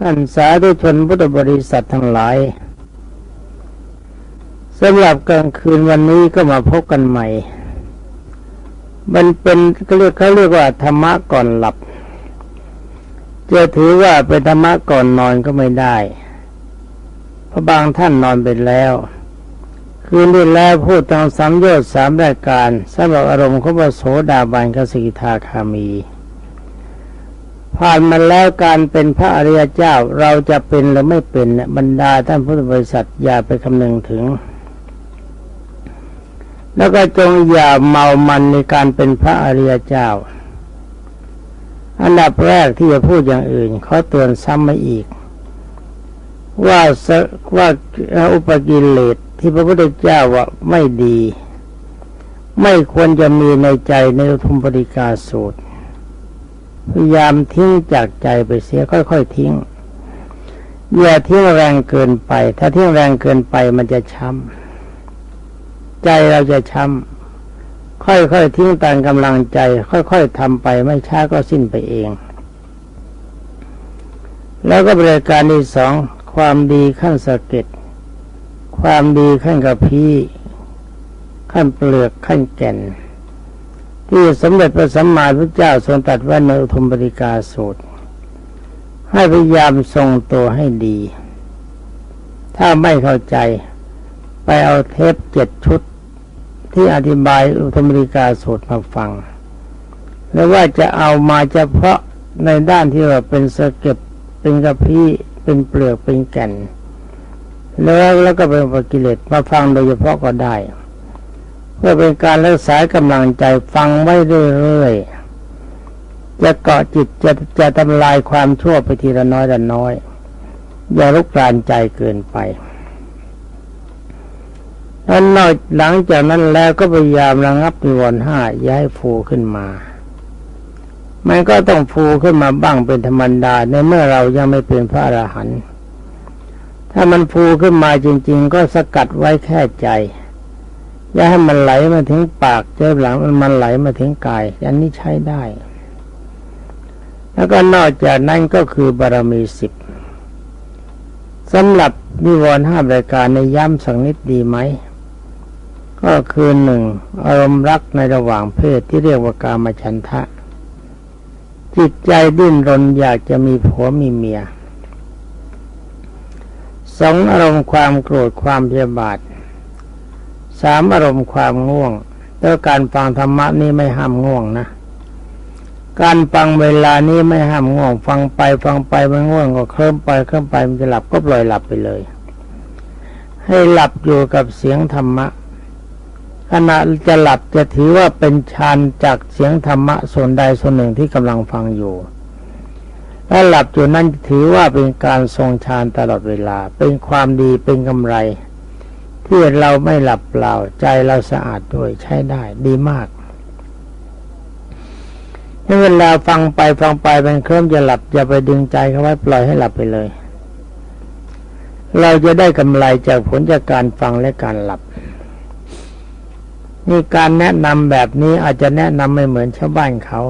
ท่านสาธุชนพุทธบริษัททั้งหลายสำหรับกลางคืนวันนี้ก็มาพบกันใหม่ มันเป็นเขาเรียกเขาเรียกว่าธรรมะก่อนหลับ จะถือว่าเป็นธรรมะก่อนนอนก็ไม่ได้ เพราะบางท่านนอนไปแล้ว คืนที่แล้วพูดทางสามโยชน์สามรายการสำหรับอารมณ์ของพระโสดาบันกสิกทาคามี ผ่านมาแล้วการเป็นพระอริยเจ้าเราจะเป็นหรือไม่เป็นเนี่ยบรรดาท่านพุทธบริษัทอย่าไปคำนึงถึง แล้วก็จงอย่าเมามันในการเป็นพระอริยเจ้า อันดับแรกที่จะพูดอย่างอื่นเขาเตือนซ้ำมาอีก ว่าสว่าอุปกิเลสที่พระพุทธเจ้าว่าไม่ดี ไม่ควรจะมีในใจในอุทุมปริกาสูตร พยายามทิ้งจากใจไปเสียค่อยๆทิ้งอย่าทิ้งแรงเกินไป ถ้าทิ้งแรงเกินไปมันจะช้ำใจเราจะช้ำค่อยๆทิ้งตามกำลังใจ ค่อยๆทำไปไม่ช้าก็สิ้นไปเอง แล้วก็บริการที่สองความดีขั้นสะเก็ดความดีขั้นกระพี้ขั้นเปลือกขั้นแก่น ที่สมเด็จพระสัมมาสัมพุทธเจ้าทรงตรัสไว้ในอุทุมปริกาสูตร ให้พยายามทรงตัวให้ดี ถ้าไม่เข้าใจไปเอาเทปเจ็ดชุดที่อธิบายอุทุมปริกาสูตรมาฟัง แล้วว่าจะเอามาเฉพาะในด้านที่ว่าเป็นสะเก็บเป็นกระพี้เป็นเปลือกเป็นแก่น แล้วแล้วก็เป็นปกิเลสมาฟังโดยเฉพาะก็ได้ พื่อเป็นการรักษากำลังใจฟังไว้เรื่อยๆ จะเกาะจิตจะจะทำลายความชั่วไปทีละน้อยละน้อย อย่าลุกรานใจเกินไปแล้วนอกหลังจากนั้นแล้วก็พยายามระงับนิวรณ์ห้าย่าให้ฟูขึ้นมามันก็ต้องฟูขึ้นมาบ้างเป็นธรรมดาในเมื่อเรายังไม่เป็นพระอรหันต์ถ้ามันฟูขึ้นมาจริง ๆ ก็สกัดไว้แค่ใจ อย่าให้มันไหลมาถึงปากเจ้าหลังมันมันไหลมาถึงกาย อันนี้ใช้ได้ แล้วก็นอกจากนั้นก็คือบารมีสิบสำหรับนิวรณ์ห้ารายการในย้ำสักนิดดีไหม ก็คือหนึ่งอารมณ์รักในระหว่างเพศที่เรียกว่ากามฉันทะ จิตใจดิ้นรนอยากจะมีผัวมีเมียสองอารมณ์ความโกรธความพยบาท สามอารมณ์ความง่วง แล้วการฟังธรรมะนี่ไม่ห้ามง่วงนะ การฟังเวลานี้ไม่ห้ามง่วง ฟังไปฟังไปมันง่วงก็เคลิ้มไปเคลิ้มไปมันจะหลับก็ปล่อยหลับไปเลย ให้หลับอยู่กับเสียงธรรมะขณะจะหลับจะถือว่าเป็นฌานจากเสียงธรรมะส่วนใดส่วนหนึ่งที่กำลังฟังอยู่ถ้าหลับอยู่นั้นถือว่าเป็นการทรงฌานตลอดเวลา เป็นความดีเป็นกำไร ที่เราไม่หลับเปล่าใจเราสะอาดด้วยใช้ได้ ดีมากถ้าเวลาฟังไปฟังไปเป็นเคลิ้มจะหลับอย่าไปดึงใจเขาไว้ปล่อยให้หลับไปเลย เราจะได้กำไรจากผลจากการฟังและการหลับนี่การแนะนำแบบนี้อาจจะแนะนำไม่เหมือนชาวบ้านเขา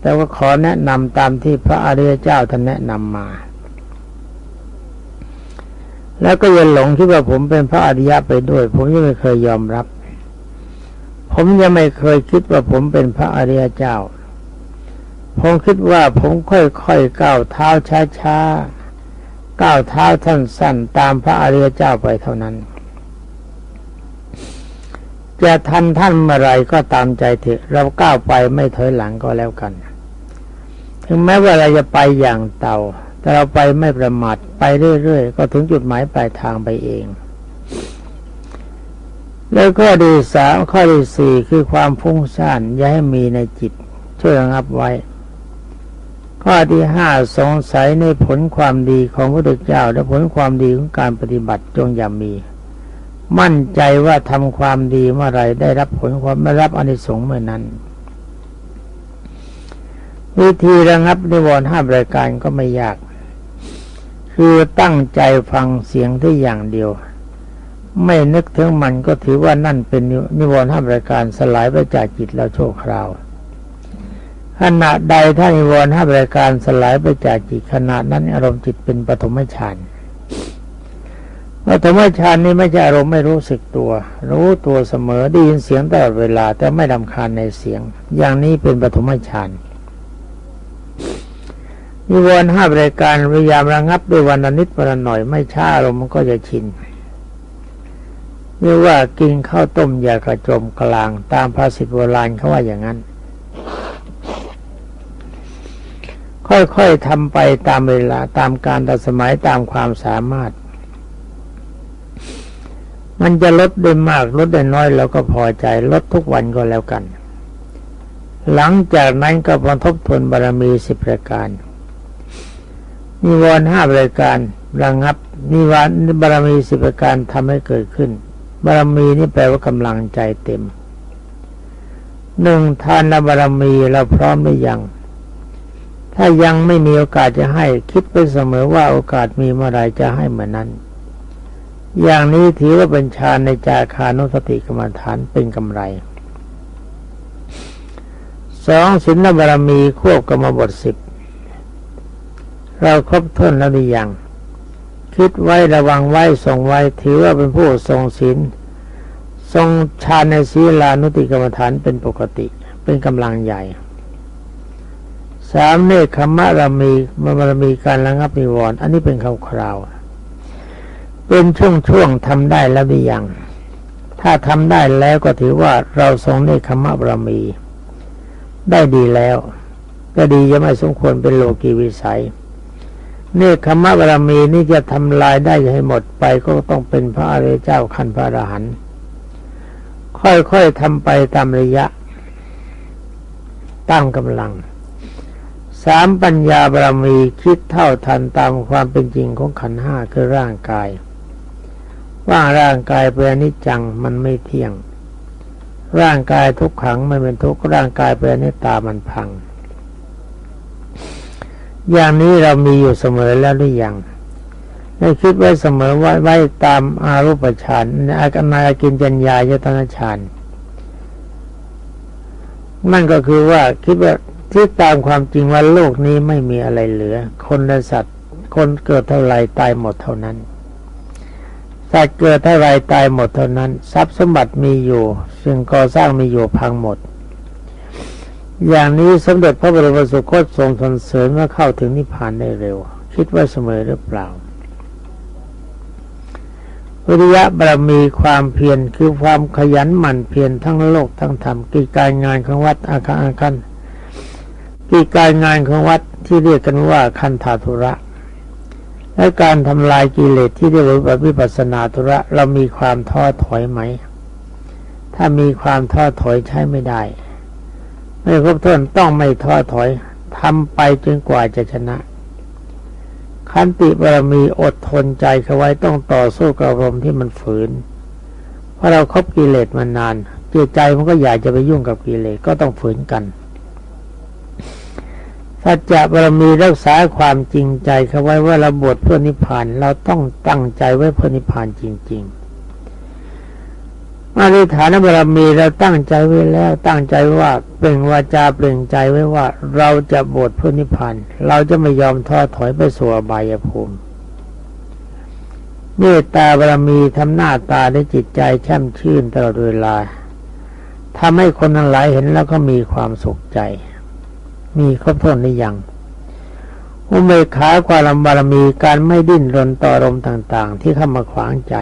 แต่ว่าขอแนะนำตามที่พระอริยเจ้าท่านแนะนำมา แล้วก็อย่าหลงคิดว่าผมเป็นพระอริยะไปด้วย ผมยังไม่เคยยอมรับ ผมยังไม่เคยคิดว่าผมเป็นพระอริยเจ้า ผมคิดว่าผมค่อยๆก้าวเท้าช้าๆก้าวเท้าท่านสั้นตามพระอริยเจ้าไปเท่านั้น จะทันท่านเมื่อไรก็ตามใจเถอะเราก้าวไปไม่ถอยหลังก็แล้วกัน ถึงแม้ว่าเราจะไปอย่างเต่า แต่เราไปไม่ประมาทไปเรื่อยๆ ก็ถึงจุดหมายปลายทางไปเอง แล้วข้อดีสามข้อที่สี่คือความฟุ้งซ่านอย่าให้มีในจิต ช่วยระงับไว้ ข้อที่ห้าสงสัยในผลความดีของพระพุทธเจ้า และผลความดีของการปฏิบัติจงอย่ามี มั่นใจว่าทำความดีเมื่อไรได้รับผลความไม่รับอนิสงส์เมื่อนั้นวิธีระงับนิวรณ์ห้ารายการก็ไม่ยาก คือตั้งใจฟังเสียงที่อย่างเดียว ไม่นึกถึงมันก็ถือว่านั่นเป็นนิวรณ์ห้ารายการสลายไปจากจิตเราโชคราวขณะใดท่านิวรณ์ห้าประการสลายไปจากจิตขณะนั้นอารมณ์จิตเป็นปฐมฌานปฐมฌานนี้ไม่ใช่อารมณ์ไม่รู้สึกตัว รู้ตัวเสมอได้ยินเสียงตลอดเวลาแต่ไม่ดำคาญในเสียง อย่างนี้เป็นปฐมฌาน นิวรณ์ห้าประการพยายามระงับด้วยวันละนิดวันละหน่อยไม่ช้าอารมมันก็จะชินเรียกว่ากินข้าวต้มยากระจมกลาง ตามภาษิตโบราณเขาว่าอย่างนั้น ค่อยๆทำไปตามเวลาตามการตัดสมัยตามความสามารถ มันจะลดได้มากลดได้น้อยเราก็พอใจลดทุกวันก็แล้วกัน หลังจากนั้นก็พอทบทวนบารมีสิบประการ นิวรณ์ห้าประการระงับ นิวรณ์บารมีสิบประการทำให้เกิดขึ้น บารมีนี่แปลว่ากำลังใจเต็มหนึ่งทานบารมีเราพร้อมหรือยัง ถ้ายังไม่มีโอกาสจะให้คิดไปเสมอว่าโอกาสมีเมื่อไรจะให้เหมือนนั้น อย่างนี้ถือว่าเป็นฌานในจาคานุสติกรรมฐานเป็นกำไรสองศีลบารมีควบกรรมบทสิบ เราครบถ้วนแล้วหรือยังคิดไว้ระวังไว้ทรงไว้ถือว่าเป็นผู้ทรงศีลทรงฌานในศีลานุติกรรมฐานเป็นปกติเป็นกำลังใหญ่สามเนคขมะรามีมารมีการระงับนิวรณ์อันนี้เป็นคำคราว เป็นช่วงๆทำได้แล้วหรือยัง ถ้าทำได้แล้วก็ถือว่าเราทรงเนคขมะบารมี ได้ดีแล้ว ก็ดียังไม่สมควรเป็นโลกีวิสัย นคขมะบารมีนี่จะทำลายได้ให้หมดไปก็ต้องเป็นพระอริยเจ้าขั้นพระอรหันต์ค่อยๆทำไปตามระยะ ตั้งกำลังสามปัญญาบารมีคิดเท่าทันตามความเป็นจริงของขันห้าคือร่างกาย ว่าร่างกายเป็นอนิจจังมันไม่เที่ยง ร่างกายทุกขังไม่เป็นทุกร่างกายเป็นอนิจตามันพัง อย่างนี้เรามีอยู่เสมอแล้วหรือยังได้คิดไว้เสมอไว้ไว้ตามอารูปฌานอาการนายกินจัญญายตนาฌานนั่นก็คือว่าคิดว่าที่ตามความจริงว่าโลกนี้ไม่มีอะไรเหลือ คนและสัตว์ คนเกิดเท่าไรตายหมดเท่านั้นสัตว์เกิดเท่าไรตายหมดเท่านั้น ทรัพย์สมบัติมีอยู่สิ่งก่อสร้างมีอยู่พังหมด อย่างนี้สมเด็จพระบรมสุคตทรงสรรเสริญว่าเข้าถึงนิพพานได้เร็ว คิดว่าเสมอหรือเปล่า วิริยะบารมีความเพียรคือความขยันหมั่นเพียรทั้งโลกทั้งธรรมกิจการงานของวัดอาคาอาคันกิจการงานของวัดที่เรียกกันว่าคันธาธุระ และการทำลายกิเลสที่เรียกว่าวิปัสนาธุระ เรามีความท้อถอยไหม ถ้ามีความท้อถอยใช้ไม่ได้ ไม่ครบถ้วนต้องไม่ท้อถอยทำไปจนกว่าจะชนะ ขันติบารมีอดทนใจเขาไว้ต้องต่อสู้กับอารมณ์ที่มันฝืน เพราะเราครบกิเลสมานานจิตใจมันก็อยากจะไปยุ่งกับกิเลสก็ต้องฝืนกันสัจจะบารมีรักษาความจริงใจเขาไว้ว่าเราบวชเพื่อนิพพานเราต้องตั้งใจไว้เพื่อนิพพานจริง ๆ อธิษฐานบารมีเราตั้งใจไว้แล้วตั้งใจว่าเปล่งวาจาเปล่งใจไว้ว่า เราจะบวชพื่อนิพพานเราจะไม่ยอมท้อถอยไปสู่อบายภูมิเมตตาบารมีทำหน้าตาได้จิตใจแช่มชื่นตลอดเวลาทำให้คนทั้งหลายเห็นแล้วก็มีความสุขใจ มีครบถ้วนหรือยังอุเบกขาความบารมีการไม่ดิ้นรนต่อรมต่าง ๆ ที่เข้ามาขวางใจ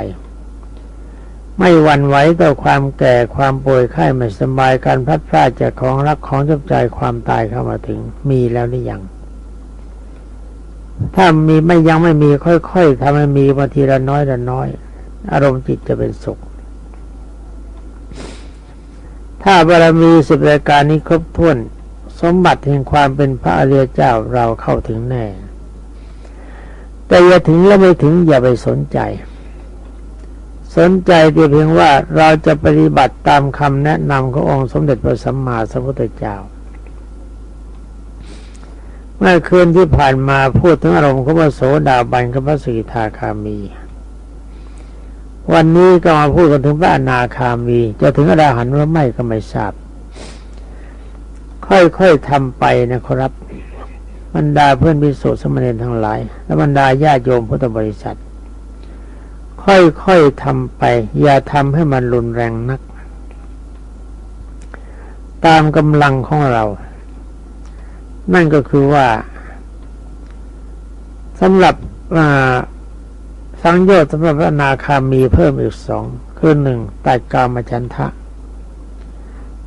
ไม่หวั่นไหวต่อความแก่ความป่วยไข้ไม่สบายการพัดพลาดจากของรักของจบใจความตายเข้ามาถึงมีแล้วหรือยัง ถ้ามีไม่ยังไม่มีค่อยๆทำให้มีมาทีละน้อยละน้อย อารมณ์จิตจะเป็นสุข ถ้าบารมีสิบรายการนี้ครบถ้วน สมบัติแห่งความเป็นพระอริยเจ้าเราเข้าถึงแน่ แต่อย่าถึงแล้วไม่ถึงอย่าไปสนใจ สนใจเพียงว่าเราจะปฏิบัติตามคำแนะนำขององค์สมเด็จพระสัมมาสัมพุทธเจ้า เมื่อคืนที่ผ่านมาพูดถึงอารมณ์ของพระโสดาบันกับพระสีทาคามี วันนี้ก็มาพูดกันถึงพระอนาคามี จะถึงอรหันต์หรือไม่ก็ไม่ทราบ ค่อยๆทำไปนะครับบรรดาเพื่อนพิสุสมณีทั้งหลาย และบรรดาญาโยมพุทธบริษัท ค่อยๆทำไป อย่าทำให้มันรุนแรงนัก ตามกำลังของเรา นั่นก็คือว่าสำหรับสังโยชน์สำหรับพระนาคามีเพิ่มอีกสองคือหนึ่งตัดกามฉันทะ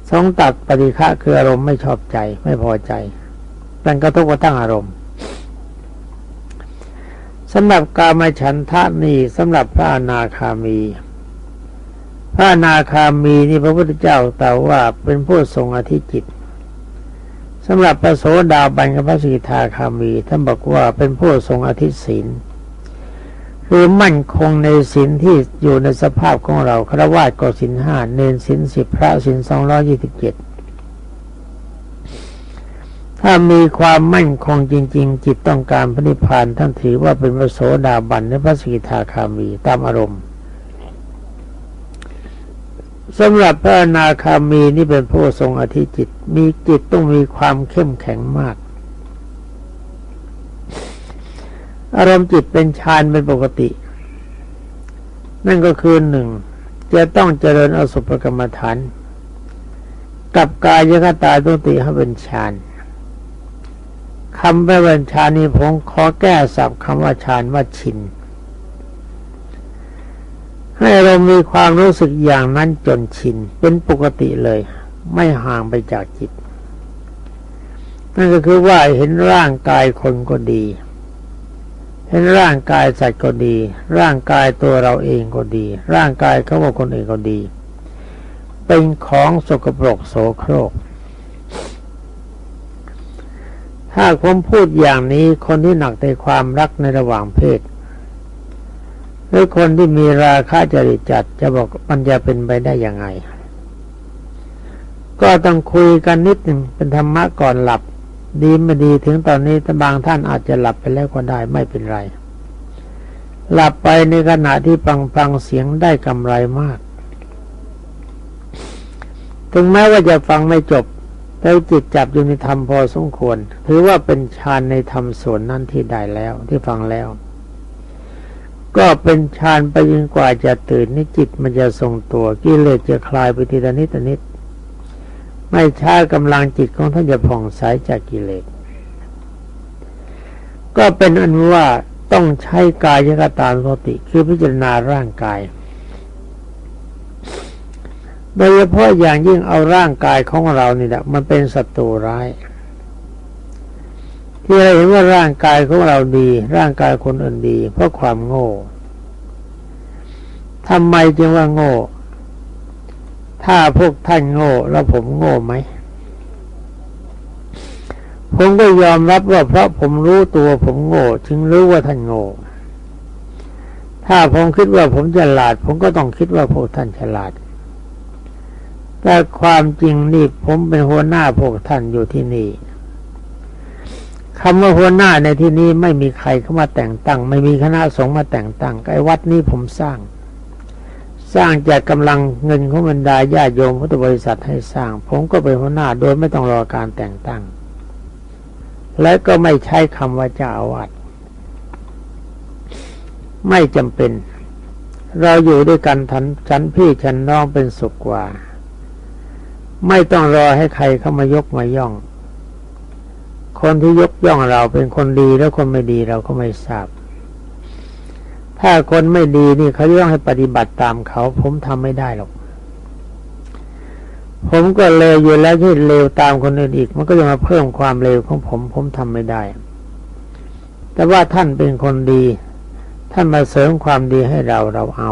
สองตัดปฏิฆะคืออารมณ์ไม่ชอบใจไม่พอใจเป็นกระทบกระทั่งอารมณ์ สำหรับกามฉันทะนี่สำหรับพระอนาคามี พระอนาคามีนี่พระพุทธเจ้าตรัสว่าเป็นผู้ทรงอธิจิตสำหรับพระโสดาบันกับพระสิกขาคามีท่านบอกว่าเป็นผู้ทรงอธิศีลคือมั่นคงในศีลที่อยู่ในสภาพของเราครวาสก็ศีลห้าเนนศีลสิบพระศีลสองร้อยี่สิบเจ็ด ถ้ามีความมั่นคงจริง ๆ จิตต้องการพระนิพพานท่านถือว่าเป็นพระโสดาบันและพระสกิทาคามีตามอารมณ์สำหรับพระนาคามีนี่เป็นผู้ทรงอธิจิต มีจิตต้องมีความเข้มแข็งมาก อารมณ์จิตเป็นฌานเป็นปกติ นั่นก็คือหนึ่งจะต้องเจริญอสุภกรรมฐาน กับกายยคตาตุติให้เป็นฌาน คำแปลว่าฌานี้ผมขอแก้ศัพท์คำว่าฌานว่าชิน ให้เรามีความรู้สึกอย่างนั้นจนชิน เป็นปกติเลย ไม่ห่างไปจากจิต นั่นก็คือว่าเห็นร่างกายคนก็ดี เห็นร่างกายสัตว์ก็ดี ร่างกายตัวเราเองก็ดี ร่างกายเขาว่าคนอื่นก็ดี เป็นของสกปรกโสโครก ถ้าผมพูดอย่างนี้คนที่หนักในความรักในระหว่างเพศ หรือคนที่มีราคาจริตจัดจะบอกมันจะเป็นไปได้ยังไง ก็ต้องคุยกันนิดหนึ่งเป็นธรรมะก่อนหลับ ดีไม่ดีถึงตอนนี้ถ้าบางท่านอาจจะหลับไปแล้วก็ได้ไม่เป็นไร หลับไปในขณะที่ฟังฟังเสียงได้กำไรมาก ถึงแม้ว่าจะฟังไม่จบ แต่จิตจับอยู่ในธรรมพอสมควร ถือว่าเป็นฌานในธรรมส่วนนั้นที่ได้แล้วที่ฟังแล้ว ก็เป็นฌานไปยิ่งกว่าจะตื่นนี่จิตมันจะทรงตัวกิเลสจะคลายไปทีละนิดละนิด ไม่ช้ากำลังจิตของท่านจะผ่องใสจากกิเลสก็เป็นอันว่าต้องใช้กายกตาสติคือพิจารณาร่างกาย โดยเฉพาะอย่างยิ่งเอาร่างกายของเรานี่แหละมันเป็นศัตรูร้าย ที่เราเห็นว่าร่างกายของเราดี ร่างกายคนอื่นดี เพราะความโง่ทำไมจึงว่าโง่ ถ้าพวกท่านโง่แล้วผมโง่ไหมผมก็ยอมรับว่าเพราะผมรู้ตัวผมโง่จึงรู้ว่าท่านโง่ ถ้าผมคิดว่าผมฉลาด ผมก็ต้องคิดว่าพวกท่านฉลาด แต่ความจริงนี่ผมเป็นหัวหน้าพวกท่านอยู่ที่นี่คำว่าหัวหน้าในที่นี้ไม่มีใครเข้ามาแต่งตั้ง ไม่มีคณะสงฆ์มาแต่งตั้งไอ้วัดนี้ผมสร้าง สร้างจากกำลังเงินของบรรดาญาโยมพุทธบริษัทให้สร้าง ผมก็เป็นหัวหน้าโดยไม่ต้องรอการแต่งตั้ง และก็ไม่ใช้คำว่าเจ้าอาวาสไม่จำเป็น เราอยู่ด้วยกันทันฉันพี่ฉันน้องเป็นสุขกว่า ไม่ต้องรอให้ใครเข้ามายกมาย่อง คนที่ยกย่องเราเป็นคนดีแล้วคนไม่ดีเราก็ไม่ทราบ ถ้าคนไม่ดีนี่เขาต้องให้ปฏิบัติตามเขา ผมทำไม่ได้หรอก ผมก็เลวอยู่แล้วที่เลวตามคนอื่นอีก มันก็จะมาเพิ่มความเลวของผม ผมทำไม่ได้ แต่ว่าท่านเป็นคนดี ท่านมาเสริมความดีให้เราเราเอา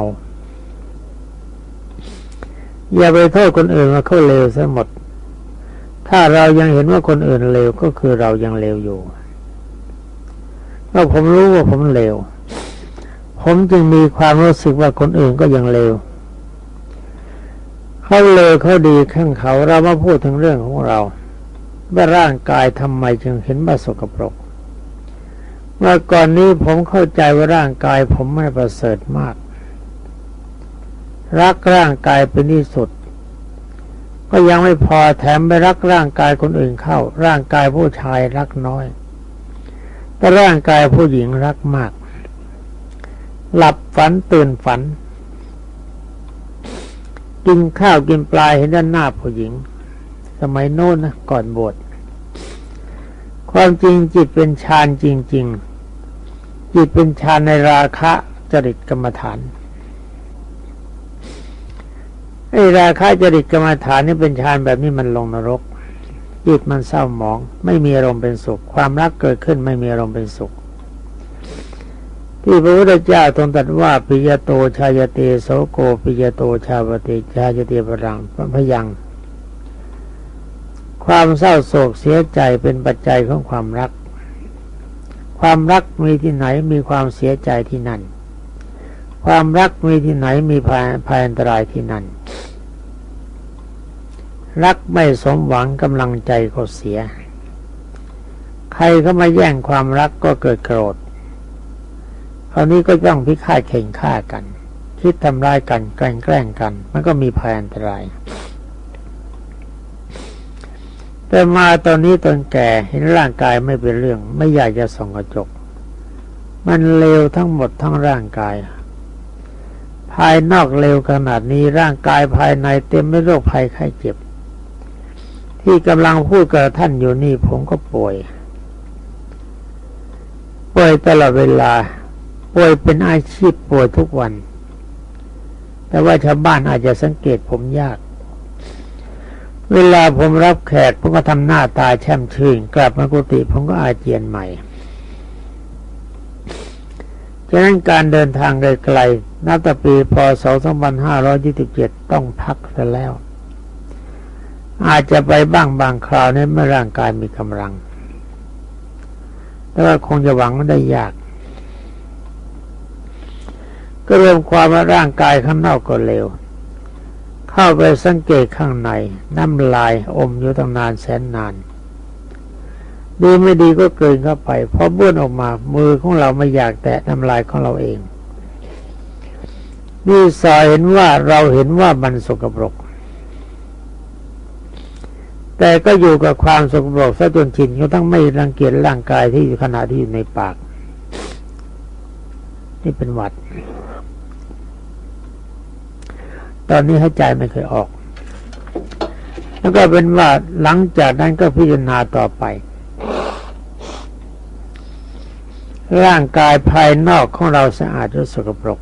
อย่าไปโทษคนอื่นว่าเขาเลวซะหมด ถ้าเรายังเห็นว่าคนอื่นเลวก็คือเรายังเลวอยู่ก็ผมรู้ว่าผมเลว ผมจึงมีความรู้สึกว่าคนอื่นก็ยังเลว เขาเลวเขาดีข้างเขาเรามาพูดถึงเรื่องของเรา ว่าร่างกายทำไมจึงเห็นว่าสกปรกเมื่อก่อนนี้ผมเข้าใจว่าร่างกายผมไม่ประเสริฐมาก รักร่างกายเป็นที่สุด ก็ยังไม่พอแถมไปรักร่างกายคนอื่นเข้า ร่างกายผู้ชายรักน้อย แต่ร่างกายผู้หญิงรักมาก หลับฝันตื่นฝัน กินข้าวกินปลาเห็นด้านหน้าผู้หญิง สมัยโน้นนะก่อนบวชความจริงจิตเป็นฌานจริง ๆ จิตเป็นฌานในราคะจริตกรรมฐาน ไอ้ราคะจริตกรรมฐานนี่เป็นฌานแบบนี้มันลงนรกจิตมันเศร้าหมอง ไม่มีอารมณ์เป็นสุข ความรักเกิดขึ้นไม่มีอารมณ์เป็นสุข ที่พระพุทธเจ้าทรงตรัสว่าปิยโตชายเตโสโกปิยโตชาวเตชายเตปรังพยัง ความเศร้าโศกเสียใจเป็นปัจจัยของความรัก ความรักมีที่ไหนมีความเสียใจที่นั่น ความรักมีที่ไหนมีภัยภัยอันตรายที่นั่น รักไม่สมหวังกำลังใจก็เสีย ใครเข้ามาแย่งความรักก็เกิดโกรธคราวนี้ก็ต้องพิฆาตเข่งฆ่ากัน คิดทำร้ายกันแกล้งแกล้งกัน มันก็มีภัยอันตราย แต่มาตอนนี้ตอนแก่เห็นร่างกายไม่เป็นเรื่อง ไม่อยากจะส่องกระจก มันเลวทั้งหมดทั้งร่างกายภายนอกเลวขนาดนี้ร่างกายภายในเต็มไปด้วยโรคภัยไข้เจ็บ ที่กำลังพูดกับท่านอยู่นี่ผมก็ป่วย ป่วยตลอดเวลา ป่วยเป็นอาชีพป่วยทุกวัน แต่ว่าชาวบ้านอาจจะสังเกตผมยาก เวลาผมรับแขกผมก็ทำหน้าตาแช่มชื่น กลับมากุฏิผมก็อาเจียนใหม่ฉะนั้นการเดินทางไกลๆนับแต่ปีพศ 2527 ต้องพักซะแล้ว อาจจะไปบ้างบางคราวนี้เมื่อร่างกายมีกำลัง แต่ว่าคงจะหวังไม่ได้ยาก ก็รวมความว่าร่างกายข้างนอกก็เร็ว เข้าไปสังเกตข้างใน น้ำลายอมอยู่ตั้งนานแสนนาน ดีไม่ดีก็เกินเข้าไปพอบ้วนออกมา มือของเราไม่อยากแตะน้ำลายของเราเองนี่สอเห็นว่าเราเห็นว่ามันสกปรก แต่ก็อยู่กับความสกปรกซะจนชินก็ต้องไม่รังเกียจร่างกายที่อยู่ขณะที่อยู่ในปาก นี่เป็นหวัด ตอนนี้ให้ใจไม่เคยออก แล้วก็เป็นว่าหลังจากนั้นก็พิจารณาต่อไป ร่างกายภายนอกของเราสะอาดหรือสกปรก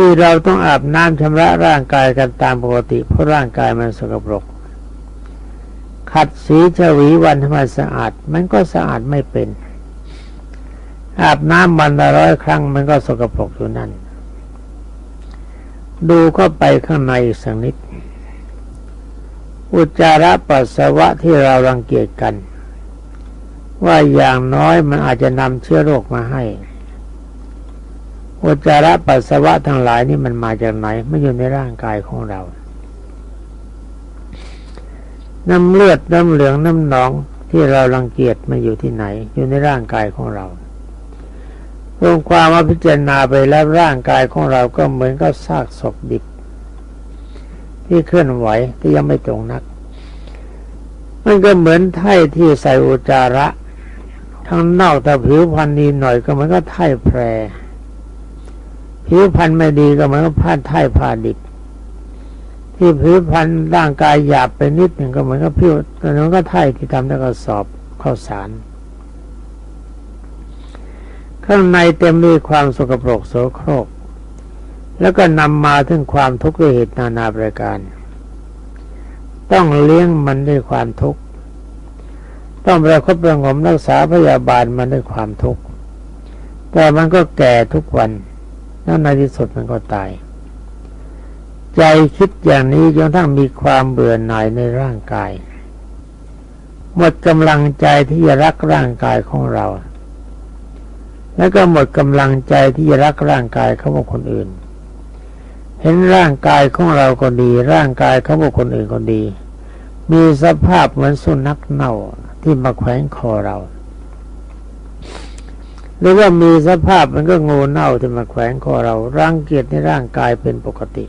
ที่เราต้องอาบน้ำชำระร่างกายกันตามปกติ เพราะร่างกายมันสกปรก ขัดสีฉวีวันให้มันสะอาด มันก็สะอาดไม่เป็น อาบน้ำวันละร้อยครั้ง มันก็สกปรกอยู่นั่น ดูเข้าไปข้างในสักนิด อุจจาระปัสสาวะที่เรารังเกียจกัน ว่าอย่างน้อยมันอาจจะนำเชื้อโรคมาให้ อุจจาระปัสสาวะทั้งหลายนี่มันมาจากไหนไม่อยู่ในร่างกายของเรา น้ำเลือดน้ำเหลืองน้ำหนองที่เรารังเกียจมันอยู่ที่ไหน อยู่ในร่างกายของเรารวมความว่าพิจารณาไปแล้วร่างกายของเราก็เหมือนกับซากศพดิบ ที่เคลื่อนไหวที่ยังไม่ตรงนัก มันก็เหมือนไถ่ที่ใส่อุจจาระ ข้างนอกแต่ผิวพรรณดีหน่อยก็เหมือนก็ไถ่แพร ผิวพรรณไม่ดีก็เหมือนกับผ้าไถ่ผ้าดิบ ที่ผิวพรรณร่างกายหยาบไปนิดหนึ่งก็เหมือนกับผิวต่นั้นก็ไถ่ที่ทำด้วกระสอบข้าวสาร ข้างในเต็มด้วยความสกปรกโสโครก แล้วก็นำมาถึงความทุกข์ด้วยเหตุนานาประการ ต้องเลี้ยงมันด้วยความทุกข์ต้องประคบประงมรักษาพยาบาลมันด้วยความทุกข์แต่มันก็แก่ทุกวัน แล้วในที่สุดมันก็ตาย ใจคิดอย่างนี้จนทั้งมีความเบื่อหน่ายในร่างกาย หมดกำลังใจที่จะรักร่างกายของเรา แล้วก็หมดกำลังใจที่จะรักร่างกายเขาของคนอื่น เห็นร่างกายของเราก็ดี ร่างกายเขาของคนอื่นก็ดี มีสภาพเหมือนสุนัขเน่าที่มาแขวงคอเรา หรือว่ามีสภาพมันก็งูเน่าที่มาแขวงคอเราร่างเกียรติในร่างกายเป็นปกติ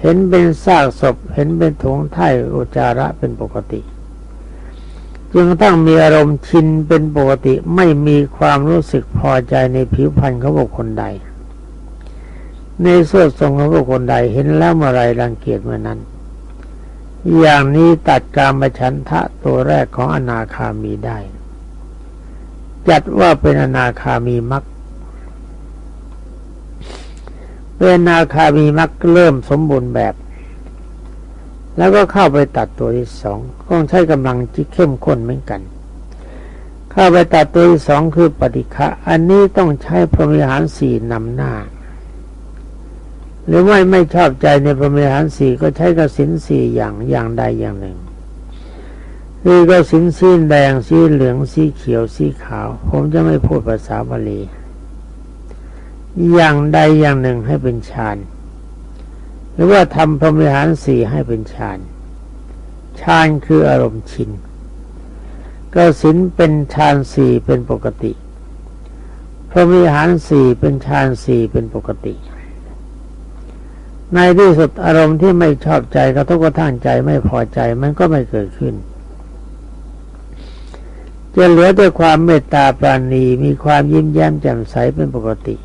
เห็นเป็นซากศพ เห็นเป็นถุงไถ่อุจาระเป็นปกติจึงต้องมีอารมณ์ชินเป็นปกติไม่มีความรู้สึกพอใจในผิวพรรณของบุคคลใด ในสวดทรงเของบุคคลใดเห็นแล้วเมื่อไรรังเกียจเมื่อนั้น อย่างนี้ตัดการมฉันทะตัวแรกของอนาคามีได้ จัดว่าเป็นอนาคามีมักเป็นนาคามีมักเริ่มสมบูรณ์แบบ แล้วก็เข้าไปตัดตัวที่สองต้องใช้กำลังที่เข้มข้นเหมือนกัน เข้าไปตัดตัวที่สองคือปฏิฆะอันนี้ต้องใช้พรหมิหารสี่นำหน้า หรือไม่ไม่ชอบใจในพรหมิหารสี่ก็ใช้กสินสี่อย่างอย่างใดอย่างหนึ่ง คือกสินสีแดงสีเหลืองสีเขียวสีขาว ผมจะไม่พูดภาษาบาลี อย่างใดอย่างหนึ่งให้เป็นฌานหรือว่าทำพรหมิหารสี่ให้เป็นฌานฌานคืออารมณ์ชินกสินเป็นฌานสี่เป็นปกติพรหมิหารสี่เป็นฌานสี่เป็นปกติ ในที่สุดอารมณ์ที่ไม่ชอบใจกระทบกระทั่งใจไม่พอใจมันก็ไม่เกิดขึ้น จะเหลือด้วยความเมตตาปราณีมีความยิ้มแย้มแจ่มใสเป็นปกติ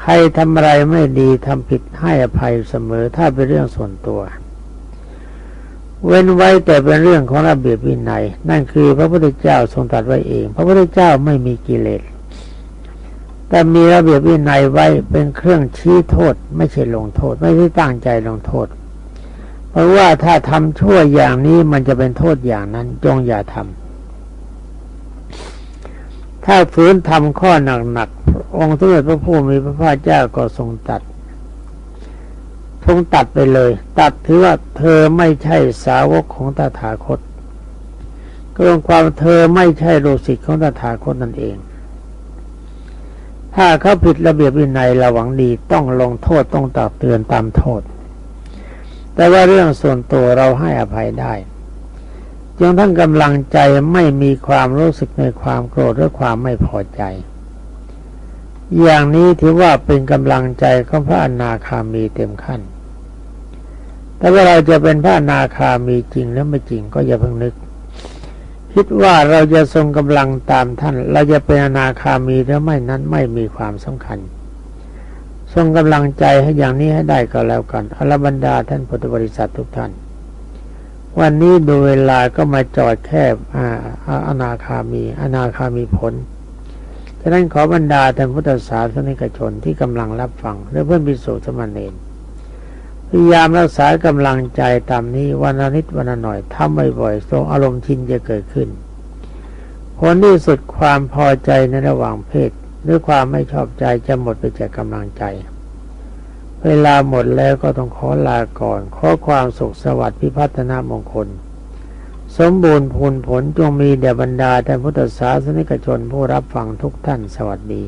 ใครทำอะไรไม่ดีทำผิดให้อภัยเสมอถ้าเป็นเรื่องส่วนตัว เว้นไว้แต่เป็นเรื่องของระเบียบวินัย นั่นคือพระพุทธเจ้าทรงตรัสไว้เอง พระพุทธเจ้าไม่มีกิเลสแต่มีระเบียบวินัยไว้เป็นเครื่องชี้โทษ ไม่ใช่ลงโทษ ไม่ได้ตั้งใจลงโทษ เพราะว่าถ้าทำชั่วอย่างนี้มันจะเป็นโทษอย่างนั้นจงอย่าทำ ถ้าฝืนทำข้อหนักๆองค์สมเด็จพระผู้มีพระภาคเจ้าก็ทรงตัดทรงตัดไปเลย ตัดถือว่าเธอไม่ใช่สาวกของตถาคตก็รวมความเธอไม่ใช่โลสิกของตถาคตนั่นเอง ถ้าเขาผิดระเบียบวินัยระหวังดีต้องลงโทษต้องตักเตือนตามโทษ แต่ว่าเรื่องส่วนตัวเราให้อภัยได้ จงทั้งกำลังใจไม่มีความรู้สึกในความโกรธหรือความไม่พอใจ อย่างนี้ถือว่าเป็นกำลังใจของพระอนาคามีเต็มขั้น แต่ว่าเราจะเป็นพระอนาคามีจริงหรือไม่จริงก็อย่าเพิ่งนึก คิดว่าเราจะทรงกำลังตามท่าน เราจะเป็นอนาคามีหรือไม่นั้นไม่มีความสำคัญทรงกำลังใจให้อย่างนี้ให้ได้ก็แล้วกันอรบรรดาท่านพุทธบริษัททุกท่าน วันนี้ดูเวลาก็มาจอดแคบอนาคามี อนาคามีผลฉะนั้นขอบรรดาท่านพุทธศาสนิกชนที่กำลังรับฟังและเพื่อนพิสุสมณเณรพยายามรักษากำลังใจตามนี้วันนิดวันหน่อยทำบ่อยๆทรงอารมณ์ชินจะเกิดขึ้นผลที่สุดความพอใจในระหว่างเพศ หรือความไม่ชอบใจจะหมดไปจากกำลังใจ เวลาหมดแล้วก็ต้องขอลาก่อน ขอความสุขสวัสดิ์พิพัฒนามงคล สมบูรณ์ผลผลจงมีแด่บรรดาท่านพุทธศาสนิกชนผู้รับฟังทุกท่านสวัสดี